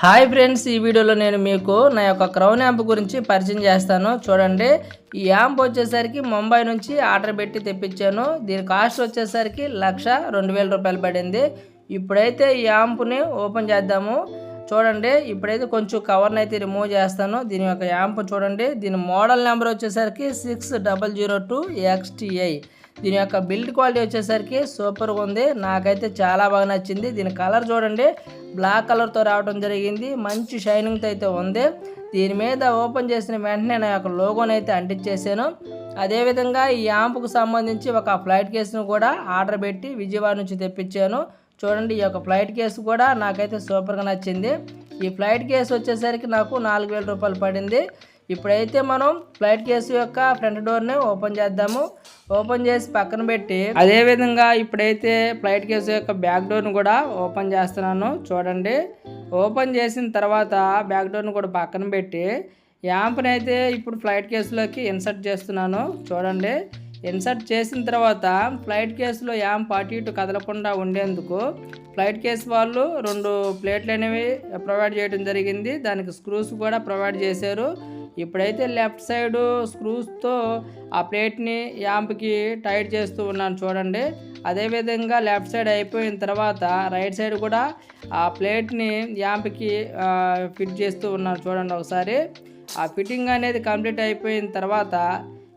Hi friends ఈ వీడియోలో నేను మీకు నా యొక్క క్రౌన్ యాంప్ గురించి పరిచయం చేస్తాను. చూడండి ఈ యాంప్ వచ్చేసరికి ముంబై నుంచి ఆర్డర్ పెట్టి తెప్పించాను. దీని కాస్ట్ వచ్చేసరికి లక్ష రెండు వేల రూపాయలు పడింది. ఇప్పుడైతే ఈ యాంప్ని ఓపెన్ చేద్దాము. చూడండి ఇప్పుడైతే కొంచెం కవర్ని అయితే రిమూవ్ చేస్తాను. దీని యొక్క యాంప్ చూడండి దీని మోడల్ నెంబర్ వచ్చేసరికి six double zero two XTI. దీని యొక్క బిల్డ్ క్వాలిటీ వచ్చేసరికి సూపర్గా ఉంది. నాకైతే చాలా బాగా నచ్చింది. దీని కలర్ చూడండి బ్లాక్ కలర్తో రావడం జరిగింది. మంచి షైనింగ్తో అయితే ఉంది. దీని మీద ఓపెన్ చేసిన వెంటనే నా యొక్క లోగోని అయితే అంటించేసాను అదేవిధంగా ఈ యాంపుకు సంబంధించి ఒక ఫ్లైట్ కేసును కూడా ఆర్డర్ పెట్టి విజయవాడ నుంచి తెప్పించాను. చూడండి ఈ యొక్క ఫ్లైట్ కేసు కూడా నాకైతే సూపర్గా నచ్చింది. ఈ ఫ్లైట్ కేసు వచ్చేసరికి నాకు నాలుగు వేల రూపాయలు పడింది. ఇప్పుడైతే మనం ఫ్లైట్ కేసు యొక్క ఫ్రంట్ డోర్ని ఓపెన్ చేద్దాము. ఓపెన్ చేసి పక్కన పెట్టి అదే విధంగా ఇప్పుడైతే ఫ్లైట్ కేసు యొక్క బ్యాక్ డోర్ను కూడా ఓపెన్ చేస్తున్నాను. చూడండి. ఓపెన్ చేసిన తర్వాత బ్యాక్ డోర్ను కూడా పక్కన పెట్టి యాంప్ని అయితే ఇప్పుడు ఫ్లైట్ కేసులోకి ఇన్సర్ట్ చేస్తున్నాను. చూడండి. ఇన్సర్ట్ చేసిన తర్వాత ఫ్లైట్ కేసులో యాంప్ అటు ఇటు కదలకుండా ఉండేందుకు ఫ్లైట్ కేస్ వాళ్ళు రెండు ప్లేట్లు అనేవి ప్రొవైడ్ చేయడం జరిగింది. దానికి స్క్రూస్ కూడా ప్రొవైడ్ చేశారు. ఇప్పుడైతే లెఫ్ట్ సైడ్ స్క్రూస్తో ఆ ప్లేట్ని యాంప్కి టైట్ చేస్తూ ఉన్నాను చూడండి. అదేవిధంగా లెఫ్ట్ సైడ్ అయిపోయిన తర్వాత రైట్ సైడ్ కూడా ఆ ప్లేట్ని యాంప్కి ఫిట్ చేస్తూ ఉన్నాను చూడండి ఒకసారి. ఆ ఫిట్టింగ్ అనేది కంప్లీట్ అయిపోయిన తర్వాత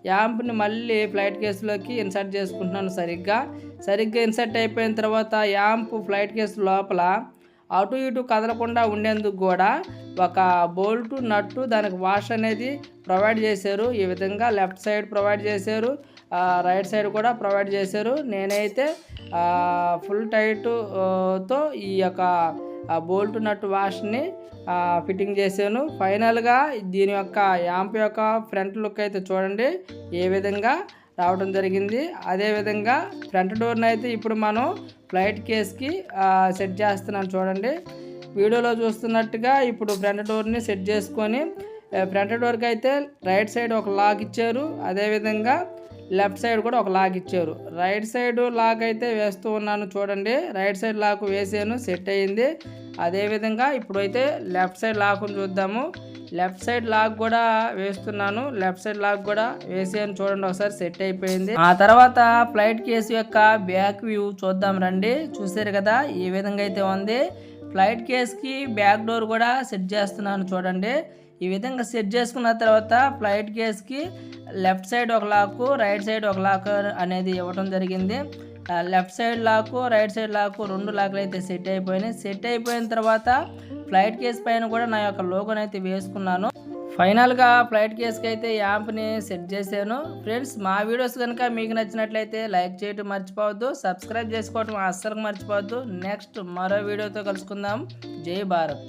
యాంప్ని మళ్ళీ ఫ్లైట్ కేసులోకి ఇన్సర్ట్ చేసుకుంటున్నాను సరిగ్గా. సరిగ్గా ఇన్సర్ట్ అయిపోయిన తర్వాత యాంప్ ఫ్లైట్ కేసు లోపల అటు ఇటు కదలకుండా ఉండేందుకు కూడా ఒక బోల్టు నట్టు దానికి వాష్ అనేది ప్రొవైడ్ చేశారు. ఈ విధంగా లెఫ్ట్ సైడ్ ప్రొవైడ్ చేశారు. రైట్ సైడ్ కూడా ప్రొవైడ్ చేశారు. నేనైతే ఫుల్ టైట్తో ఈ యొక్క బోల్ట్ నట్ వాష్ని ఫిట్టింగ్ చేశాను. ఫైనల్గా దీని యొక్క యాంప్ యొక్క ఫ్రంట్ లుక్ అయితే చూడండి ఏ విధంగా రావడం జరిగింది. అదేవిధంగా ఫ్రంట్ డోర్ని అయితే ఇప్పుడు మనం ఫ్లైట్ కేస్కి సెట్ చేస్తున్నాం చూడండి. వీడియోలో చూస్తున్నట్టుగా ఇప్పుడు ఫ్రంట్ డోర్ని సెట్ చేసుకొని ఫ్రంటెడ్ ఫ్రంట్ డోర్కి అయితే రైట్ సైడ్ ఒక లాక్ ఇచ్చారు. అదేవిధంగా లెఫ్ట్ సైడ్ కూడా ఒక లాక్ ఇచ్చారు. రైట్ సైడ్ లాక్ అయితే వేస్తూ ఉన్నాను చూడండి. రైట్ సైడ్ లాక్ వేసాను సెట్ అయ్యింది అదేవిధంగా ఇప్పుడైతే లెఫ్ట్ సైడ్ లాక్ను చూద్దాము. లెఫ్ట్ సైడ్ లాక్ కూడా వేస్తున్నాను. లెఫ్ట్ సైడ్ లాక్ కూడా వేసాను చూడండి. ఒకసారి సెట్ అయిపోయింది. ఆ తర్వాత ఫ్లైట్ కేసు యొక్క బ్యాక్ వ్యూ చూద్దాం రండి. చూసారు కదా ఈ విధంగా అయితే ఉంది. ఫ్లైట్ కేస్కి బ్యాక్ డోర్ కూడా సెట్ చేస్తున్నాను చూడండి. ఈ విధంగా సెట్ చేసుకున్న తర్వాత ఫ్లైట్ కేస్కి లెఫ్ట్ సైడ్ ఒక లాకు రైట్ సైడ్ ఒక లాక్ అనేది ఇవ్వడం జరిగింది. Left side lock right side lock రెండు లాకులు అయితే సెట్ అయిపోయినాయి. సెట్ అయిపోయిన తర్వాత ఫ్లైట్ కేస్ పైన కూడా నా యొక్క లోగోని అయితే వేసుకున్నాను. ఫైనల్గా ఫ్లైట్ కేస్కి అయితే యాంప్ని సెట్ చేశాను. ఫ్రెండ్స్ మా వీడియోస్ కనుక మీకు నచ్చినట్లయితే లైక్ చేయటం మర్చిపోవద్దు సబ్స్క్రైబ్ చేసుకోవటం అస్సలు మర్చిపోవద్దు. నెక్స్ట్ మరో వీడియోతో కలుసుకుందాం. జై భారత్.